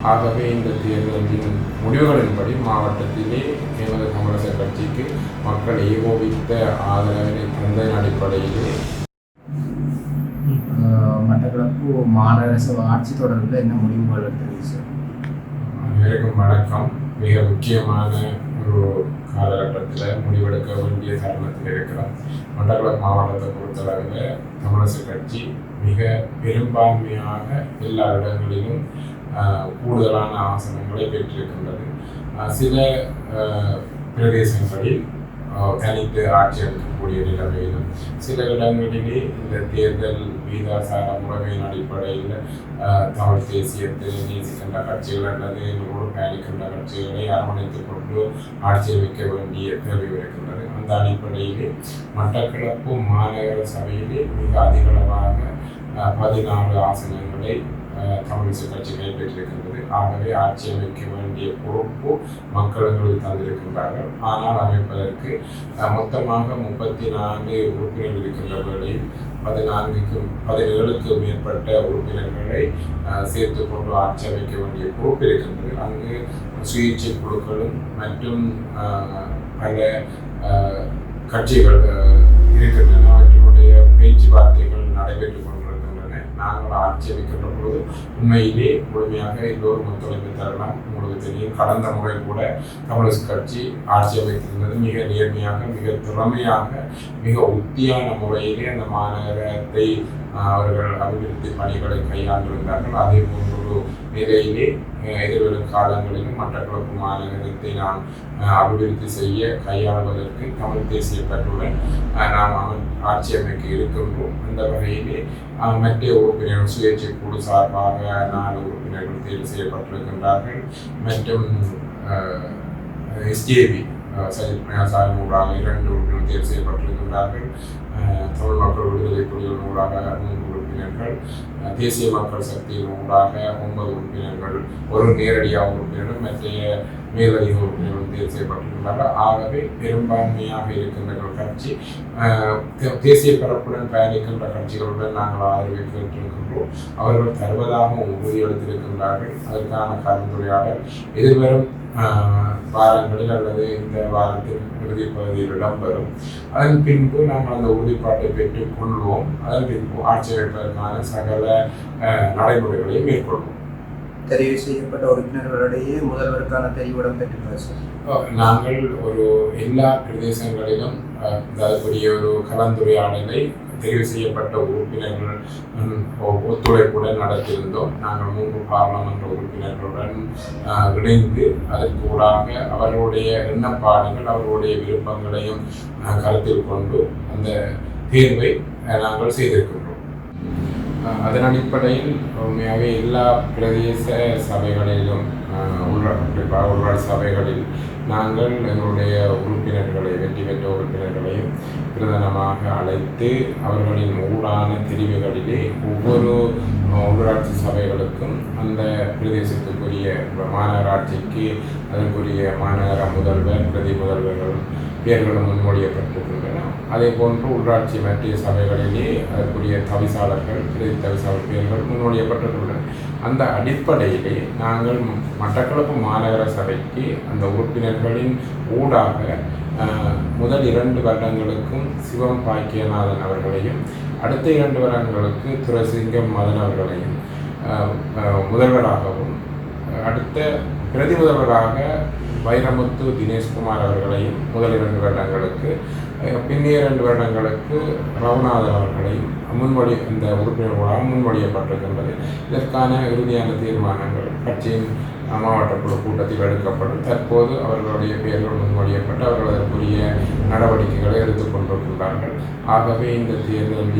ஆகவே இந்த தேர்தலின் முடிவுகளின்படி மாவட்டத்திலே எமது தமிழக கட்சிக்கு மக்கள் ஏகோபித்த ஆதரவினை தந்ததன் அடிப்படையிலே மட்டக்களப்பு மாநகர சபை ஆட்சி தொடர்பில் என்ன முடிவுகள் எடுத்தது சார்? அனைவருக்கும் வணக்கம். மிக முக்கியமான ஒரு காலகட்டத்தில் முடிவெடுக்க வேண்டிய தருணத்தில் இருக்கிறோம். மட்டக்களப்பு மாவட்டத்தை பொறுத்தளவில் தமிழக கட்சி மிக பெரும்பான்மையாக எல்லா இடங்களிலும் கூடுதலான ஆசனங்களை பெற்றிருக்கின்றது. சில பிரதேசங்களில் தனித்து ஆட்சி அமைக்கக்கூடிய நிலைமையிலும் சில இடங்களிலே இந்த தேர்தல் வீதாசார முறைமையின் அடிப்படையில் தமிழ் தேசியத்தை நேசிக்கின்ற கட்சிகள் அல்லது எங்களோடு பயணிக்கின்ற கட்சிகளை அரவணைத்துக் கொண்டு ஆட்சி அமைக்க வேண்டிய தேவை இருக்கின்றது. அந்த அடிப்படையிலே மட்டக்களப்பு மாநகர சபையிலே மிக அதிகளவாக பதினாலு ஆசனங்களை ஆஹ், தமிழிசை கட்சி கைப்பற்றியிருக்கின்றது. ஆகவே ஆட்சி அமைக்க வேண்டிய பொறுப்பு மக்களுக்கு தந்திருக்கின்றார்கள். ஆனால் அமைப்பதற்கு மொத்தமாக முப்பத்தி நான்கு உறுப்பினர்கள் இருக்கின்றவர்களையும் வேளையில் பதினான்குக்கும் பதினேழுக்கு மேற்பட்ட உறுப்பினர்களை சேர்த்து கொண்டு ஆட்சி அமைக்க வேண்டிய பொறுப்பு இருக்கின்றது. அங்கு சுயேட்சை குழுக்களும் மற்றும் பல கட்சிகள் இருக்கின்றன. அவற்றினுடைய பேச்சுவார்த்தை நாங்கள் பொழுது உண்மையிலே முழுமையாக எல்லோரும் ஒத்துழைப்பு தரலாம் உங்களுக்கு தெரியும் கடந்த முறை கூட தமிழக கட்சி ஆட்சேபித்திருந்தது. மிக நேர்மையாக மிக திறமையாக மிக உத்தியான முறையிலே அந்த மாநகரத்தை அவர்கள் அபிவிருத்தி பணிகளை கையாண்டிருந்தார்கள். அதே போன்ற நிலையிலே எதிர்வரும் காலங்களிலும் மட்டக்களப்பு மாநிலத்தை நாம் அபிவிருத்தி செய்ய கையாளுவதற்கு தமிழ் தேசிய கட்டுடன் நாம் அவன் ஆட்சி அமைக்க இருக்கின்றோம். அந்த வகையிலே மற்ற உறுப்பினர்கள் சுயேட்சை குழு சார்பாக நாலு உறுப்பினர்கள் தேர்வு செய்யப்பட்டிருக்கின்றார்கள். மற்றும் எஸ்ஜேபி சஜித் பிரயாசாவின் ஊடாக இரண்டு உறுப்பினர் தேர்வு செய்யப்பட்டிருக்கின்றார்கள். மக்கள் விடுதலை புலிகளின் ஊடாக மூன்று உறுப்பினர்கள் தேசிய மக்கள் சக்தியின் ஊடாக ஒன்பது உறுப்பினர்கள் ஒரு நேரடியாக உறுப்பினர்கள் மற்றைய மேலதிக உறுப்பினர்கள் தேர்வு ஆகவே பெரும்பான்மையாக இருக்கின்ற கட்சி தேசிய பரப்புடன் பயணிக்கின்ற கட்சிகளுடன் நாங்கள் ஆதரவை கேட்டிருக்கின்றோம் அவர்கள் தருவதாகவும் உறுதியளித்திருக்கின்றார்கள். அதற்கான கலந்துரையாடல் எதிர்வரும் வாரங்களில் அல்லது இந்த வாரத்தின் இறுதி பகுதியில் இடம்பெறும். அதன் பின்பு நாங்கள் அந்த உறுதிப்பாட்டை பெற்றுக் கொள்வோம். அதன் பின்பு ஆட்சி அமைப்பதற்கான சகல நடைமுறைகளையும் மேற்கொள்வோம். தெரிவு செய்யப்பட்ட உறுப்பினர்களிடையே முதல்வருக்கான தெரிவிடம் பெற்றுள்ளார் சார் நாங்கள் ஒரு எல்லா பிரதேசங்களிலும் அதற்குரிய ஒரு கலந்துரையாடலை தெரிவு செய்யப்பட்ட உறுப்பினர்கள் ஒத்துழைப்புடன் நடத்தியிருந்தோம் நாங்கள் மூன்று பாராளுமன்ற உறுப்பினர்களுடன் இணைந்து அதற்கு ஊடாக அவர்களுடைய எண்ணப்பாடுகள் அவர்களுடைய விருப்பங்களையும் கருத்தில் கொண்டு அந்த தேர்வை நாங்கள் செய்திருக்கின்றோம். அதன் அடிப்படையில் உண்மையாகவே எல்லா பிரதேச சபைகளிலும் உள்ள குறிப்பாக உள்ளாட்சி சபைகளில் நாங்கள் எங்களுடைய உறுப்பினர்களை வெற்றி பெற்ற உறுப்பினர்களையும் பிரதானமாக அழைத்து அவர்களின் ஊடான தெரிவுகளிலே ஒவ்வொரு உள்ளூராட்சி சபைகளுக்கும் அந்த பிரதேசத்துக்குரிய மாநகராட்சிக்கு அதற்குரிய மாநகர முதல்வர் பிரதி முதல்வர்கள் பெயர்களும் முன்மொழியப்பட்டிருக்கின்றன. அதே போன்று உள்ளாட்சி மத்திய சபைகளிலே அதற்குரிய தவிசாளர்கள் பிரதி தவிசாளர் பெயர்கள் முன்மொழியப்பட்டிருக்கின்றன. அந்த அடிப்படையிலே நாங்கள் மட்டக்களப்பு மாநகர சபைக்கு அந்த உறுப்பினர்களின் ஊடாக முதல் இரண்டு வருடங்களுக்கும் சிவம் பாக்கியநாதன் அவர்களையும் அடுத்த இரண்டு வருடங்களுக்கு துரசிங்கம் மதன் அவர்களையும் முதல்வராகவும் அடுத்த பிரதி முதல்வராக வைரமுத்து தினேஷ்குமார் அவர்களையும் முதல் இரண்டு வருடங்களுக்கு அஹ், பின்னிய இரண்டு வருடங்களுக்கு ரகுநாதன் அவர்களையும் முன்மொழி இந்த உறுப்பினர்களாக முன்மொழியப்பட்டிருக்கின்றது. இதற்கான இறுதியான தீர்மானங்கள் கட்சியின் மாவட்ட குழு கூட்டத்தில் எடுக்கப்படும். தற்போது அவர்களுடைய பெயர்கள் முன்மொழியப்பட்டு அவர்கள் அதற்குரிய நடவடிக்கைகளை எடுத்துக்கொண்டிருக்கின்றார்கள் ஆகவே இந்த தேர்தலின்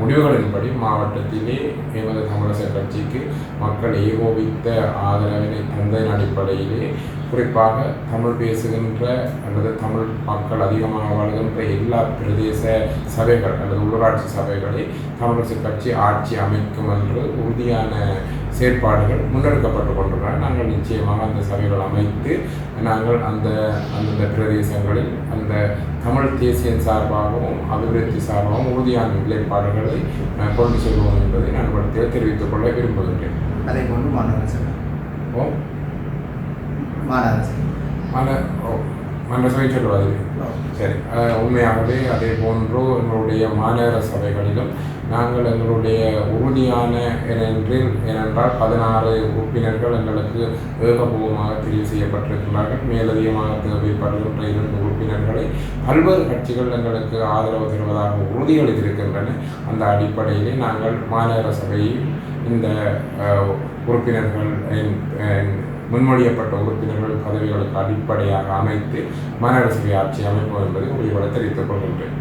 முடிவுகளின்படி மாவட்டத்திலே எமது தமிழக கட்சிக்கு மக்கள் ஏகோபித்த ஆதரவினை தந்ததன் அடிப்படையிலே குறிப்பாக தமிழ் பேசுகின்ற அல்லது தமிழ் மக்கள் அதிகமாக வாழ்கின்ற எல்லா பிரதேச சபைகள் அல்லது உள்ளூராட்சி சபைகளை தமிழரசு கட்சி ஆட்சி அமைக்கும் என்று உறுதியான செயற்பாடுகள் முன்னெடுக்கப்பட்டு கொண்டுள்ளன. நாங்கள் நிச்சயமாக அந்த சபைகள் அமைத்து நாங்கள் அந்த அந்தந்த பிரதேசங்களில் அந்த தமிழ் தேசியம் சார்பாகவும் அபிவிருத்தி சார்பாகவும் உறுதியான நிலைப்பாடுகளை கொண்டு செல்வோம் என்பதை நான் படத்தில் தெரிவித்துக் கொள்ள விரும்புகின்றேன். அதே போன்று மாநகர சபை ஓ? மாநகர சபை மன ஓ மன்ற சபை சொல்லுவது சரி. உண்மையாகவே அதே போன்று எங்களுடைய மாநகர சபைகளிலும் நாங்கள் எங்களுடைய உறுதியான ஏனென்றில் ஏனென்றால் பதினாறு உறுப்பினர்கள் எங்களுக்கு ஏகபோகமாக தெரிவு செய்யப்பட்டிருக்கிறார்கள். மேலதிகமாக தேவைப்படுகின்ற இரண்டு உறுப்பினர்களை பல்வேறு கட்சிகள் எங்களுக்கு ஆதரவு தருவதாக உறுதியளித்திருக்கின்றன. அந்த அடிப்படையிலே நாங்கள் மாநகர சபையில் இந்த உறுப்பினர்கள் முன்மொழியப்பட்ட உறுப்பினர்கள் பதவிகளுக்கு அடிப்படையாக அமைத்து மாநகர சபை ஆட்சி அமைப்போம் என்பதை உறுதிபட தெரிவித்துக் கொள்கின்றேன்.